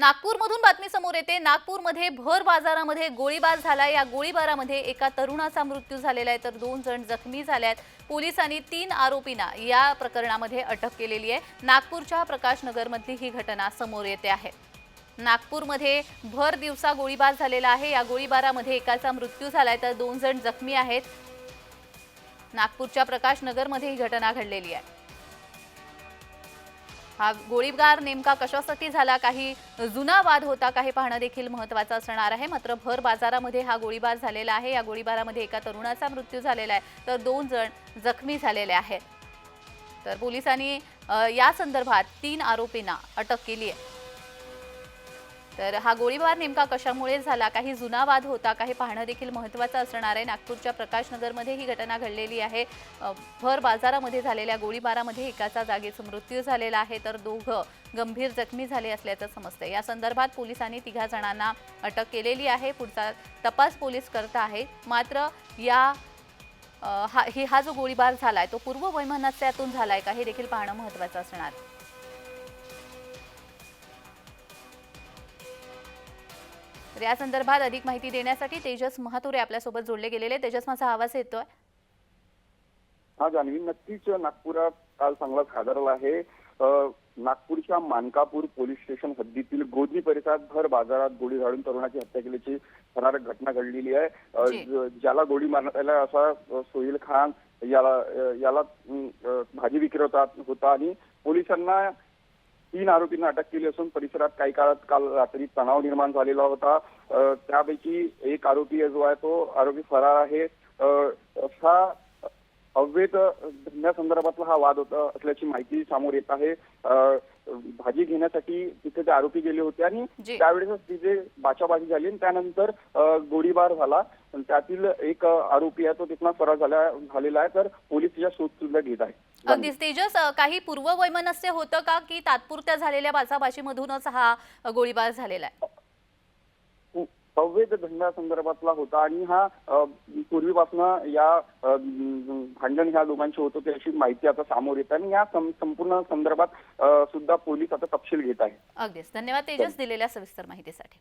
नागपूरमधून बातमी समोर येते. नागपूरमध्ये भर बाजारामध्ये गोळीबार झाला या गोळीबारामध्ये एका तरुणाचा मृत्यू झालेला आहे. तर दोन जण जखमी झाले आहेत पोलिसांनी तीन आरोपींना या प्रकरणामध्ये अटक केलेली आहे. नागपूरच्या प्रकाशनगरमधली ही घटना समोर येते आहे. नागपूरमध्ये भर दिवसा गोळीबार झालेला आहे. या गोळीबारामध्ये एकाचा मृत्यू झालाय. तर दोन जण जखमी आहेत. नागपूरच्या प्रकाशनगरमध्ये ही घटना घडलेली आहे. हा गोळीबार नेमका कशासाठी झाला? काही जुना वाद होता काही पाहणं देखील महत्वाचं असणार आहे. मात्र भर बाजारामध्ये हा गोळीबार झालेला आहे. या गोळीबारामध्ये एका तरुणाचा मृत्यू झालेला आहे. तर दोन जण जखमी झालेले आहेत. तर पोलिसांनी या संदर्भात तीन आरोपींना अटक केली आहे. तर हा गोळीबार नेमका कशामुळे झाला? काही जुना वाद होता? काही पाहणं देखील महत्त्वाचं असणार आहे. नागपूरच्या प्रकाशनगरमध्ये ही घटना घडलेली आहे. भर बाजारामध्ये झालेल्या गोळीबारामध्ये एकाचा जागीच मृत्यू झालेला आहे. तर दोघं गंभीर जखमी झाले असल्याचं समजतं या संदर्भात पोलिसांनी तिघा जणांना अटक केलेली आहे. पुढचा तपास पोलीस करत आहे. मात्र या हा ही हा जो गोळीबार झाला आहे तो पूर्व वैमनस्यातून झालाय का हे देखील पाहणं महत्त्वाचं असणार. तर या संदर्भात अधिक माहिती देण्यासाठी तेजस महातुरे आपल्यासोबत जोडले गेलेले. तेजस माझा आवाज येतोय? हा जान्हवी. नक्कीच नागपुरात काल चांगलाच हादरला आहे. नागपूरच्या मानकापूर पोलीस स्टेशन हद्दीतील गोदरी परिसरात भर बाजारात गोळी झाडून तरुणाची हत्या केल्याची थरारक घटना घडलेली आहे. ज्याला गोळी मारण्यात आला असा सोहेल खान याला याला भाजी विक्रेता होता आणि पोलिसांना तीन आरोपींना अटक केली असून परिसरात काही काळात काल रात्री तणाव निर्माण झालेला होता. त्यापैकी एक आरोपी जो आहे तो आरोपी फरार आहे. हा अवैध धंद्यासंदर्भातला हा वाद होता असल्याची माहिती समोर येत आहे. भाजी घेण्यासाठी तिथे ते आरोपी गेले होते आणि जी. त्यावेळेस तिथे बाचाबाची झाली आणि त्यानंतर गोळीबार झाला. त्यातील एक आरोपी आहे तो तिथला फरार झाला झालेला आहे. तर पोलीस तिच्या शोध सुद्धा घेत आहे अगदीच. तेजस काही पूर्व वैमनस्य होतं का की तात्पुरत्या झालेल्या बाचाबाचीमधूनच हा गोळीबार झालेला आहे? अवैध धंद्यासंदर्भातला होता आणि हा पूर्वीपासून या भांडण ह्या दोघांचे होत होते अशी माहिती आता समोर येत आणि या संपूर्ण संदर्भात सुद्धा पोलीस आता तपशील घेत आहे अगदीच. धन्यवाद तेजस दिलेल्या सविस्तर माहितीसाठी.